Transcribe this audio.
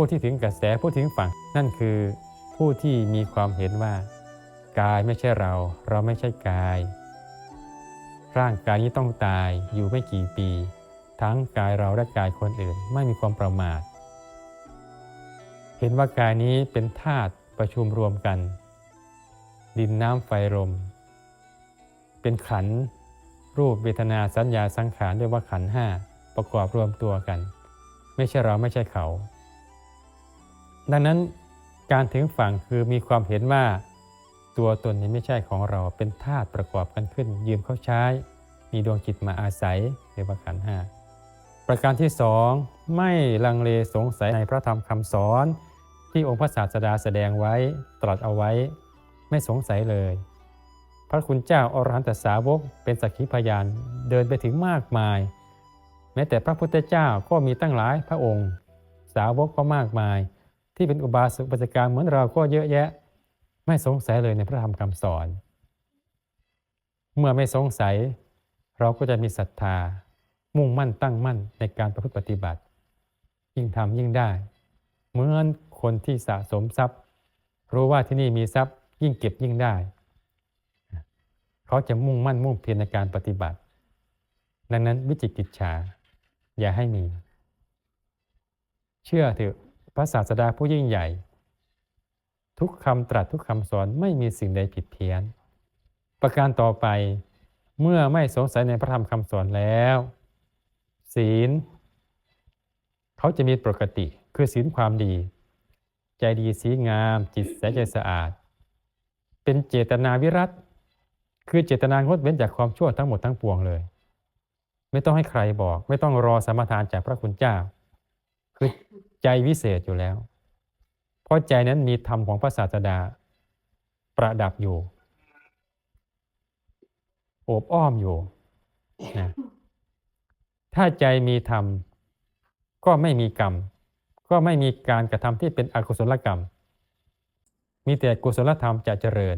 ผู้ที่ถึงกระแสผู้ถึงฝั่ง นั่นคือผู้ที่มีความเห็นว่า กายไม่ใช่เรา เราไม่ใช่กาย ร่างกายนี้ต้องตายอยู่ไม่กี่ปี ทั้งกายเราและกายคนอื่นไม่มีความประมาท เห็นว่ากายนี้เป็นธาตุประชุมรวมกัน ดินน้ำไฟลมเป็นขันรูปเวทนาสัญญาสังขารเรียกว่าขันห้าประกอบรวมตัวกัน ไม่ใช่เราไม่ใช่เขา ดังนั้นการถึงฝั่งคือมีความเห็นว่า ตัวตนนี้ไม่ใช่ของเราเป็นธาตุประกอบกันขึ้น ยืมเขาใช้ มีดวงจิตมาอาศัยเรียกว่าขันห้าประการที่สองไม่ลังเลสงสัยในพระธรรมคำสอน ที่องค์พระศาสดาแสดงไว้ตรัสเอาไว้ ไม่สงสัยเลย พระคุณเจ้าอรหันตสาวกเป็นสักขีพยานเดินไปถึงมากมาย แม้แต่พระพุทธเจ้าก็มีตั้งหลายพระองค์ สาวกก็มากมาย ที่เป็นอุบาสกอุบาสิกาเหมือนเราก็เยอะแยะ ไม่สงสัยเลยในพระธรรมคำสอน เมื่อไม่สงสัย เราก็จะมีศรัทธา มุ่งมั่นตั้งมั่นในการประพฤติปฏิบัติ ยิ่งทำยิ่งได้ เหมือนคนที่สะสมทรัพย์ รู้ว่าที่นี่มีทรัพย์ ยิ่งเก็บยิ่งได้ เขาจะมุ่งมั่นมุ่งเพียรในการปฏิบัติ ดังนั้นวิจิกิจฉาอย่าให้มี เชื่อเถอะ ระศาสดาผู้ยิ่งใหญ่ ทุกคำตรัสทุกคำสอนไม่มีสิ่งใดผิดเพี้ยน ประการต่อไปเมื่อไม่สงสัยในพระธรรมคำสอนแล้ว ศีล เขาจะมีปกติคือศีลความดี ใจดีสีงาม จิตใสใจสะอาด เป็นเจตนาวิรัตคือเจตนางดเว้นจากความชั่วทั้งหมดทั้งปวงเลย ไม่ต้องให้ใครบอก ไม่ต้องรอสมทานจากพระคุณเจ้า ใจวิเศษอยู่แล้ว เพราะใจนั้นมีธรรมของพระศาสดา ประดับอยู่ โอบอ้อมอยู่นะถ้าใจมีธรรม ก็ไม่มีกรรม ก็ไม่มีการกระทำที่เป็นอกุศลกรรม มีแต่กุศลธรรมจะเจริญ